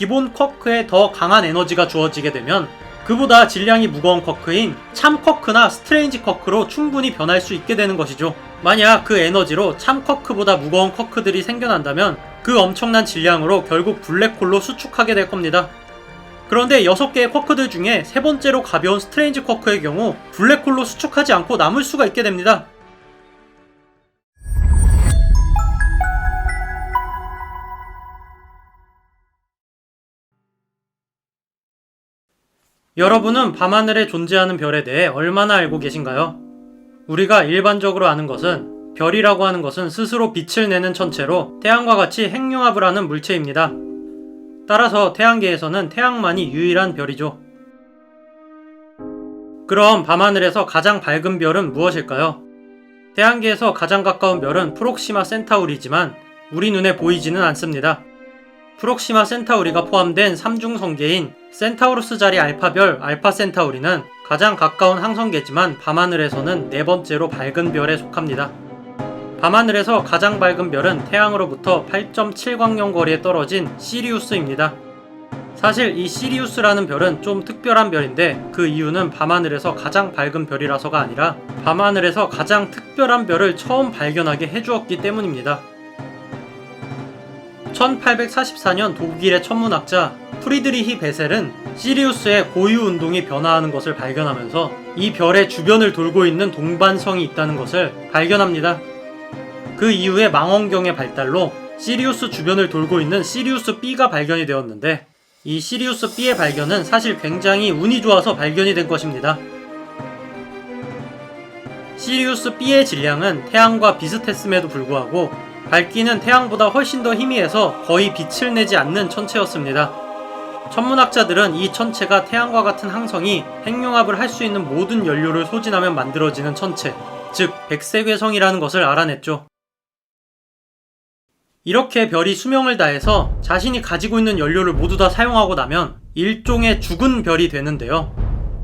기본 쿼크에 더 강한 에너지가 주어지게 되면 그보다 질량이 무거운 쿼크인 참 쿼크나 스트레인지 쿼크로 충분히 변할 수 있게 되는 것이죠. 만약 그 에너지로 참 쿼크보다 무거운 쿼크들이 생겨난다면 그 엄청난 질량으로 결국 블랙홀로 수축하게 될 겁니다. 그런데 6개의 쿼크들 중에 세 번째로 가벼운 스트레인지 쿼크의 경우 블랙홀로 수축하지 않고 남을 수가 있게 됩니다. 여러분은 밤하늘에 존재하는 별에 대해 얼마나 알고 계신가요? 우리가 일반적으로 아는 것은 별이라고 하는 것은 스스로 빛을 내는 천체로 태양과 같이 핵융합을 하는 물체입니다. 따라서 태양계에서는 태양만이 유일한 별이죠. 그럼 밤하늘에서 가장 밝은 별은 무엇일까요? 태양계에서 가장 가까운 별은 프록시마 센타우리지만 우리 눈에 보이지는 않습니다. 프록시마 센타우리가 포함된 삼중 성계인 센타우루스 자리 알파별 알파 센타우리는 가장 가까운 항성계지만 밤하늘에서는 네 번째로 밝은 별에 속합니다. 밤하늘에서 가장 밝은 별은 태양으로부터 8.7광년 거리에 떨어진 시리우스입니다. 사실 이 시리우스라는 별은 좀 특별한 별인데 그 이유는 밤하늘에서 가장 밝은 별이라서가 아니라 밤하늘에서 가장 특별한 별을 처음 발견하게 해주었기 때문입니다. 1844년 독일의 천문학자 프리드리히 베셀은 시리우스의 고유 운동이 변화하는 것을 발견하면서 이 별의 주변을 돌고 있는 동반성이 있다는 것을 발견합니다. 그 이후에 망원경의 발달로 시리우스 주변을 돌고 있는 시리우스 B가 발견이 되었는데 이 시리우스 B의 발견은 사실 굉장히 운이 좋아서 발견이 된 것입니다. 시리우스 B의 질량은 태양과 비슷했음에도 불구하고 밝기는 태양보다 훨씬 더 희미해서 거의 빛을 내지 않는 천체였습니다. 천문학자들은 이 천체가 태양과 같은 항성이 핵융합을 할 수 있는 모든 연료를 소진하면 만들어지는 천체, 즉 백색외성이라는 것을 알아냈죠. 이렇게 별이 수명을 다해서 자신이 가지고 있는 연료를 모두 다 사용하고 나면 일종의 죽은 별이 되는데요.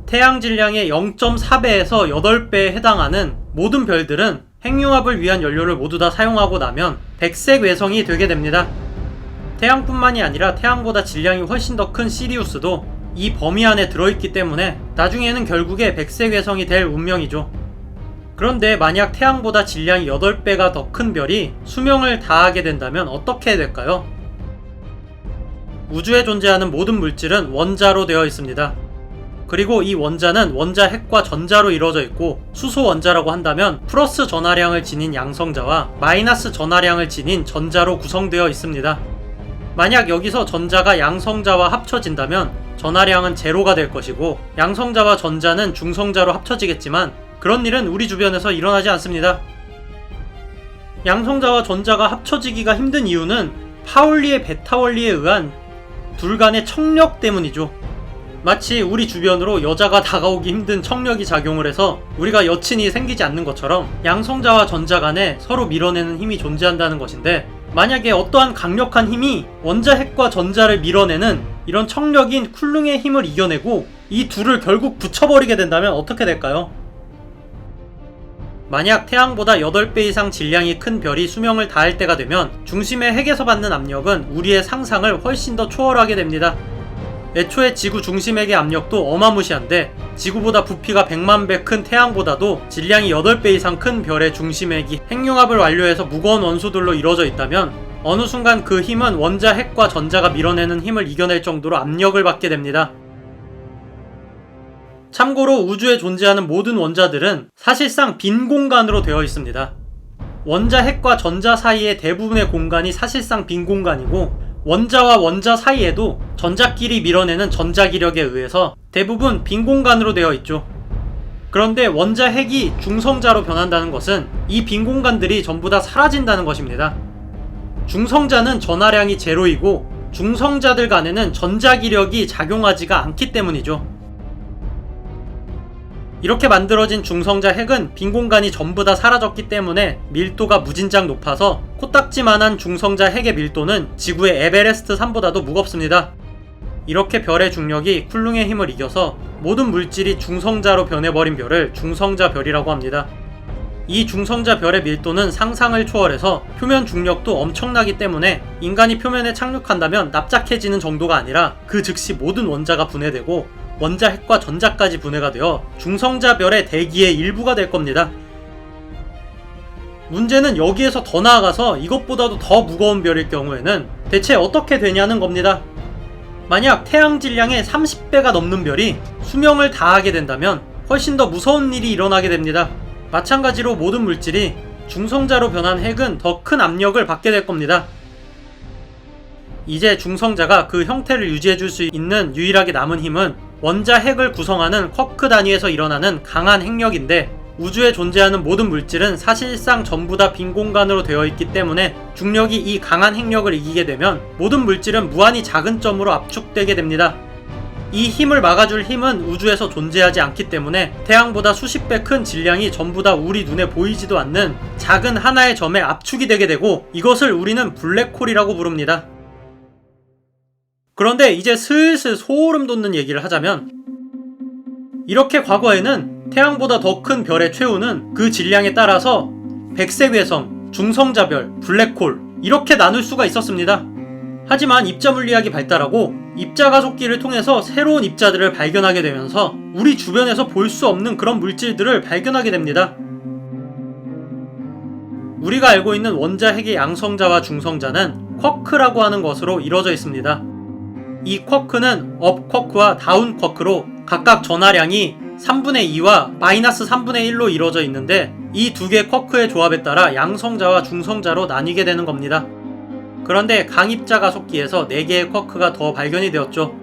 태양 질량의 0.4배에서 8배에 해당하는 모든 별들은 핵융합을 위한 연료를 모두 다 사용하고 나면 백색 외성이 되게 됩니다. 태양뿐만이 아니라 태양보다 질량이 훨씬 더 큰 시리우스도 이 범위 안에 들어있기 때문에 나중에는 결국에 백색 외성이 될 운명이죠. 그런데 만약 태양보다 질량이 8배가 더 큰 별이 수명을 다하게 된다면 어떻게 될까요? 우주에 존재하는 모든 물질은 원자로 되어 있습니다. 그리고 이 원자는 원자 핵과 전자로 이루어져 있고 수소 원자라고 한다면 플러스 전하량을 지닌 양성자와 마이너스 전하량을 지닌 전자로 구성되어 있습니다. 만약 여기서 전자가 양성자와 합쳐진다면 전하량은 제로가 될 것이고 양성자와 전자는 중성자로 합쳐지겠지만 그런 일은 우리 주변에서 일어나지 않습니다. 양성자와 전자가 합쳐지기가 힘든 이유는 파울리의 베타 원리에 의한 둘 간의 청력 때문이죠. 마치 우리 주변으로 여자가 다가오기 힘든 청력이 작용을 해서 우리가 여친이 생기지 않는 것처럼 양성자와 전자 간에 서로 밀어내는 힘이 존재한다는 것인데 만약에 어떠한 강력한 힘이 원자 핵과 전자를 밀어내는 이런 청력인 쿨릉의 힘을 이겨내고 이 둘을 결국 붙여버리게 된다면 어떻게 될까요? 만약 태양보다 8배 이상 질량이 큰 별이 수명을 다할 때가 되면 중심의 핵에서 받는 압력은 우리의 상상을 훨씬 더 초월하게 됩니다. 애초에 지구 중심핵의 압력도 어마무시한데 지구보다 부피가 100만 배 큰 태양보다도 질량이 8배 이상 큰 별의 중심핵이 핵융합을 완료해서 무거운 원소들로 이루어져 있다면 어느 순간 그 힘은 원자 핵과 전자가 밀어내는 힘을 이겨낼 정도로 압력을 받게 됩니다. 참고로 우주에 존재하는 모든 원자들은 사실상 빈 공간으로 되어 있습니다. 원자 핵과 전자 사이의 대부분의 공간이 사실상 빈 공간이고 원자와 원자 사이에도 전자끼리 밀어내는 전자기력에 의해서 대부분 빈 공간으로 되어 있죠. 그런데 원자 핵이 중성자로 변한다는 것은 이 빈 공간들이 전부 다 사라진다는 것입니다. 중성자는 전하량이 제로이고 중성자들 간에는 전자기력이 작용하지가 않기 때문이죠. 이렇게 만들어진 중성자 핵은 빈 공간이 전부 다 사라졌기 때문에 밀도가 무진장 높아서 코딱지만한 중성자 핵의 밀도는 지구의 에베레스트 산보다도 무겁습니다. 이렇게 별의 중력이 쿨룽의 힘을 이겨서 모든 물질이 중성자로 변해버린 별을 중성자 별이라고 합니다. 이 중성자 별의 밀도는 상상을 초월해서 표면 중력도 엄청나기 때문에 인간이 표면에 착륙한다면 납작해지는 정도가 아니라 그 즉시 모든 원자가 분해되고 원자 핵과 전자까지 분해가 되어 중성자 별의 대기의 일부가 될 겁니다. 문제는 여기에서 더 나아가서 이것보다도 더 무거운 별일 경우에는 대체 어떻게 되냐는 겁니다. 만약 태양 질량의 30배가 넘는 별이 수명을 다하게 된다면 훨씬 더 무서운 일이 일어나게 됩니다. 마찬가지로 모든 물질이 중성자로 변한 핵은 더 큰 압력을 받게 될 겁니다. 이제 중성자가 그 형태를 유지해 줄 수 있는 유일하게 남은 힘은 원자 핵을 구성하는 쿼크 단위에서 일어나는 강한 핵력인데 우주에 존재하는 모든 물질은 사실상 전부 다 빈 공간으로 되어 있기 때문에 중력이 이 강한 핵력을 이기게 되면 모든 물질은 무한히 작은 점으로 압축되게 됩니다. 이 힘을 막아줄 힘은 우주에서 존재하지 않기 때문에 태양보다 수십 배 큰 질량이 전부 다 우리 눈에 보이지도 않는 작은 하나의 점에 압축이 되게 되고 이것을 우리는 블랙홀이라고 부릅니다. 그런데 이제 슬슬 소름 돋는 얘기를 하자면 이렇게 과거에는 태양보다 더 큰 별의 최후는 그 질량에 따라서 백색 외성, 중성자별, 블랙홀 이렇게 나눌 수가 있었습니다. 하지만 입자 물리학이 발달하고 입자 가속기를 통해서 새로운 입자들을 발견하게 되면서 우리 주변에서 볼 수 없는 그런 물질들을 발견하게 됩니다. 우리가 알고 있는 원자 핵의 양성자와 중성자는 쿼크라고 하는 것으로 이루어져 있습니다. 이 쿼크는 업 쿼크와 다운 쿼크로 각각 전하량이 3분의 2와 마이너스 3분의 1로 이루어져 있는데 이 두 개의 쿼크의 조합에 따라 양성자와 중성자로 나뉘게 되는 겁니다. 그런데 강입자 가속기에서 4개의 쿼크가 더 발견이 되었죠.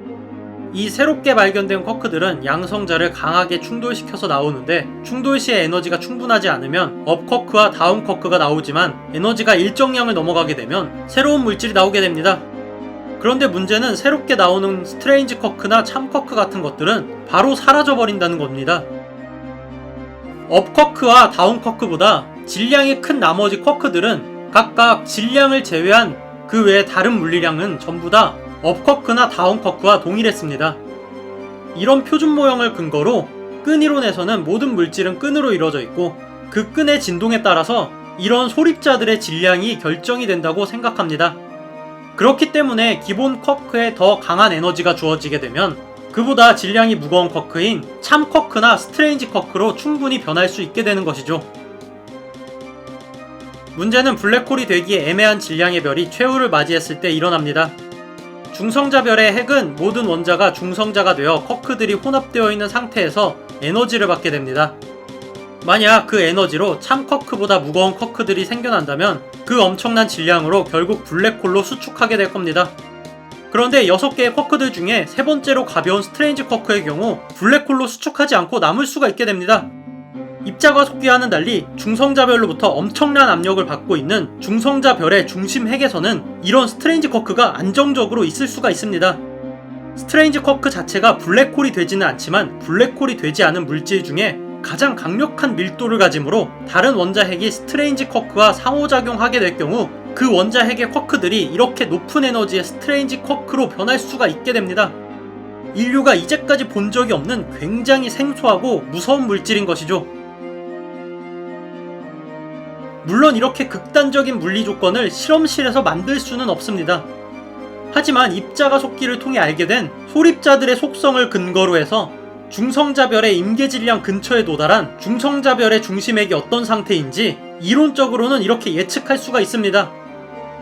이 새롭게 발견된 쿼크들은 양성자를 강하게 충돌시켜서 나오는데 충돌 시에 에너지가 충분하지 않으면 업 쿼크와 다운 쿼크가 나오지만 에너지가 일정량을 넘어가게 되면 새로운 물질이 나오게 됩니다. 그런데 문제는 새롭게 나오는 스트레인지 쿼크나 참 쿼크 같은 것들은 바로 사라져 버린다는 겁니다. 업 쿼크와 다운 쿼크보다 질량이 큰 나머지 쿼크들은 각각 질량을 제외한 그 외의 다른 물리량은 전부 다 업커크나 다운커크와 동일했습니다. 이런 표준 모형을 근거로 끈 이론에서는 모든 물질은 끈으로 이루어져 있고 그 끈의 진동에 따라서 이런 소립자들의 질량이 결정이 된다고 생각합니다. 그렇기 때문에 기본 쿼크에 더 강한 에너지가 주어지게 되면 그보다 질량이 무거운 쿼크인 참 쿼크나 스트레인지 쿼크로 충분히 변할 수 있게 되는 것이죠. 문제는 블랙홀이 되기에 애매한 질량의 별이 최후를 맞이했을 때 일어납니다. 중성자별의 핵은 모든 원자가 중성자가 되어 쿼크들이 혼합되어 있는 상태에서 에너지를 받게 됩니다. 만약 그 에너지로 참 쿼크보다 무거운 쿼크들이 생겨난다면 그 엄청난 질량으로 결국 블랙홀로 수축하게 될 겁니다. 그런데 6개의 쿼크들 중에 세 번째로 가벼운 스트레인지 쿼크의 경우 블랙홀로 수축하지 않고 남을 수가 있게 됩니다. 입자가 속기와는 달리 중성자별로부터 엄청난 압력을 받고 있는 중성자별의 중심 핵에서는 이런 스트레인지 쿼크가 안정적으로 있을 수가 있습니다. 스트레인지 쿼크 자체가 블랙홀이 되지는 않지만 블랙홀이 되지 않은 물질 중에 가장 강력한 밀도를 가지므로 다른 원자 핵이 스트레인지 쿼크와 상호작용하게 될 경우 그 원자 핵의 쿼크들이 이렇게 높은 에너지의 스트레인지 쿼크로 변할 수가 있게 됩니다. 인류가 이제까지 본 적이 없는 굉장히 생소하고 무서운 물질인 것이죠. 물론 이렇게 극단적인 물리 조건을 실험실에서 만들 수는 없습니다. 하지만 입자가 속기를 통해 알게 된 소립자들의 속성을 근거로 해서 중성자별의 임계 질량 근처에 도달한 중성자별의 중심액이 어떤 상태인지 이론적으로는 이렇게 예측할 수가 있습니다.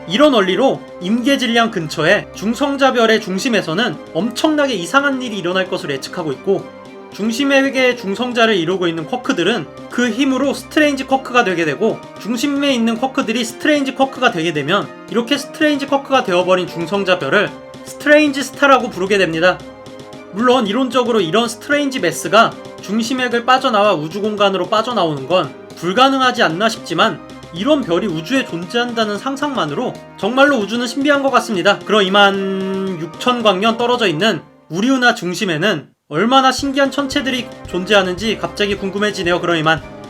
이런 원리로 임계 질량 근처에 중성자별의 중심에서는 엄청나게 이상한 일이 일어날 것을 예측하고 있고 중심의 중성자를 이루고 있는 쿼크들은 그 힘으로 스트레인지 쿼크가 되게 되고 중심에 있는 쿼크들이 스트레인지 쿼크가 되게 되면 이렇게 스트레인지 쿼크가 되어버린 중성자별을 스트레인지 스타라고 부르게 됩니다. 물론 이론적으로 이런 스트레인지 매스가 중심액을 빠져나와 우주 공간으로 빠져나오는 건 불가능하지 않나 싶지만 이런 별이 우주에 존재한다는 상상만으로 정말로 우주는 신비한 것 같습니다. 그럼 이만 6천 광년 떨어져 있는 우리 은하 중심에는 얼마나 신기한 천체들이 존재하는지 갑자기 궁금해지네요. 그럼 이만.